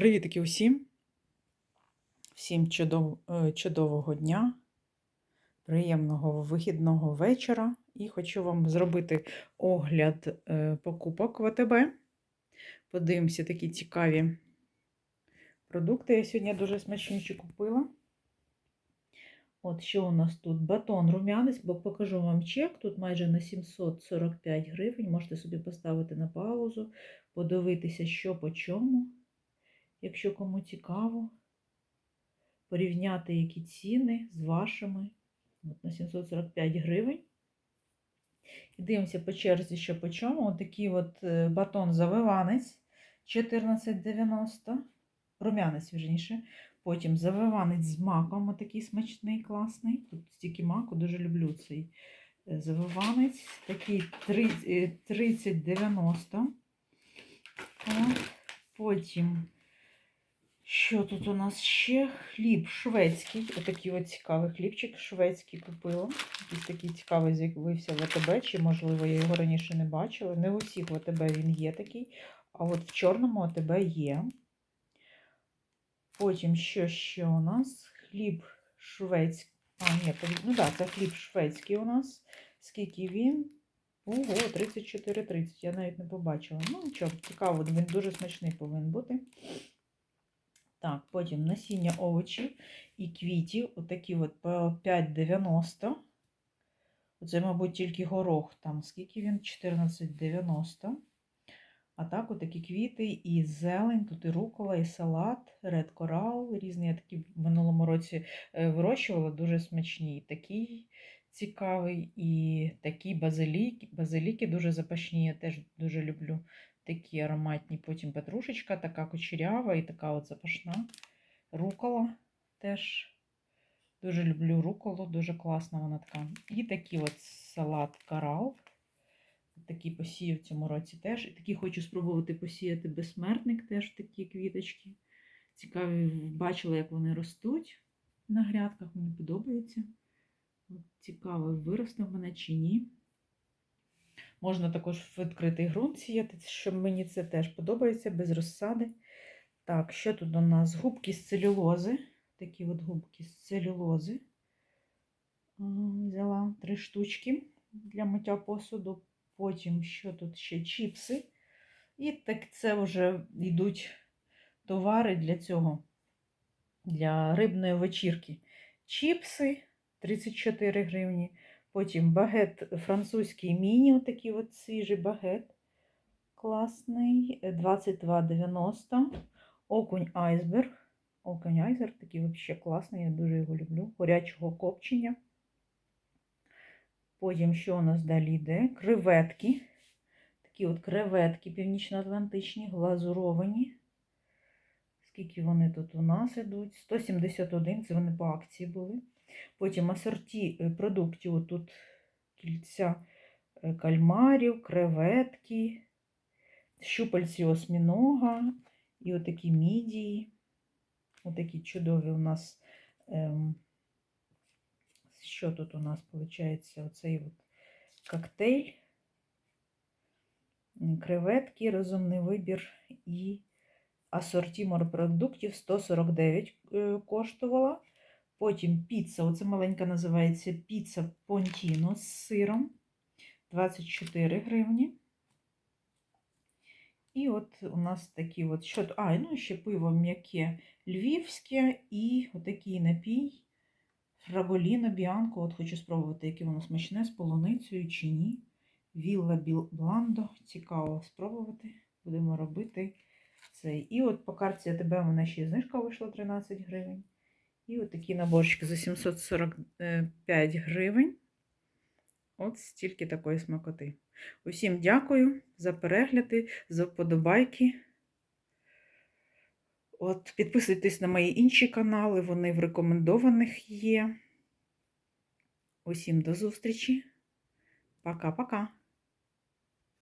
Привітки усім. Всім чудов, е, чудового дня, приємного вихідного вечора. І хочу вам зробити огляд е, покупок в АТБ. Подивимося такі цікаві продукти. Я сьогодні дуже смачнючі купила. От що у нас тут? Батон рум'янець, бо покажу вам чек. Тут майже на 745 гривень. Можете собі поставити на паузу, подивитися, що по чому. Якщо кому цікаво, порівняти які ціни з вашими От на 745 гривень. І дивимося по черзі, що по чому. Ось такий от е, батон завиванець 14,90, рум'янець, вірніше. Потім завиванець з маком, отакий смачний, класний. Тут стільки маку, дуже люблю цей е, завиванець. Такий 30,90. Потім. Що тут у нас ще? Хліб шведський. Отакий от цікавий хлібчик шведський купила. Якийсь такий цікавий з'явився в АТБ, чи, можливо, я його раніше не бачила. Не в усіх в АТБ він є такий, а от в чорному АТБ є. Потім що ще у нас? Хліб шведський. А, ні, ну так, це хліб шведський у нас. Скільки він? Ого, 34,30. Я навіть не побачила. Ну, нічого, цікаво, він дуже смачний повинен бути. Так, потім насіння овочів і квітів, отакі от по 5,90. Оце, мабуть, тільки горох, там скільки він? 14,90. А так, отакі квіти і зелень, тут і рукола, і салат, ред корал. Різні я такі в минулому році е, вирощувала, дуже смачні. Такий цікавий, і такі базиліки, базиліки дуже запашні, я теж дуже люблю такі ароматні. Потім петрушечка, така кучерява і така от запашна. Рукола теж дуже люблю руколу, дуже класна вона така. І такий от салат карал. Такий посію в цьому році теж. І такий хочу спробувати посіяти безсмертник, теж такі квіточки. Цікаві, бачила, як вони ростуть на грядках, мені подобається. Цікаво, виросте в мене чи ні. Можна також в відкритий ґрунт сіяти, що мені це теж подобається, без розсади. Так, що тут у нас? Губки з целюлози. Такі от губки з целюлози. Взяла три штучки для миття посуду. Потім, що тут ще чіпси. І так це вже йдуть товари для цього, для рибної вечірки. Чіпси 34 гривні. Потім багет французький міні, отакий от свіжий багет. Класний. 22,90. Окунь айсберг. Окунь айсберг такий взагалі класний, я дуже його люблю. Горячого копчення. Потім, що у нас далі йде? Креветки. Такі от креветки північно-атлантичні, глазуровані. Скільки вони тут у нас йдуть? 171, це вони по акції були. Потім асорті е, продуктів, тут кільця е, кальмарів, креветки, щупальці осьмінога і отакі мідії. Отакі чудові у нас, ем, що тут у нас виходить? Оцей от коктейль, креветки, розумний вибір і асорті морепродуктів 149 е, коштувала. Потім піца, оце маленька називається піца Понтіно з сиром 24 гривні. І от у нас такі от що. А, ну ще пиво м'яке львівське і отакий напій Фраголіно Біанко. От хочу спробувати, яке воно смачне з полуницею чи ні. Вілла Бландо. Цікаво спробувати. Будемо робити цей. І от по карті АТБ у мене ще знижка вийшла 13 гривень. І отакий наборчик за 745 гривень. От стільки такої смакоти. Усім дякую за перегляди, за вподобайки. От, Підписуйтесь на мої інші канали, вони в рекомендованих є. Усім до зустрічі. Пока-пока.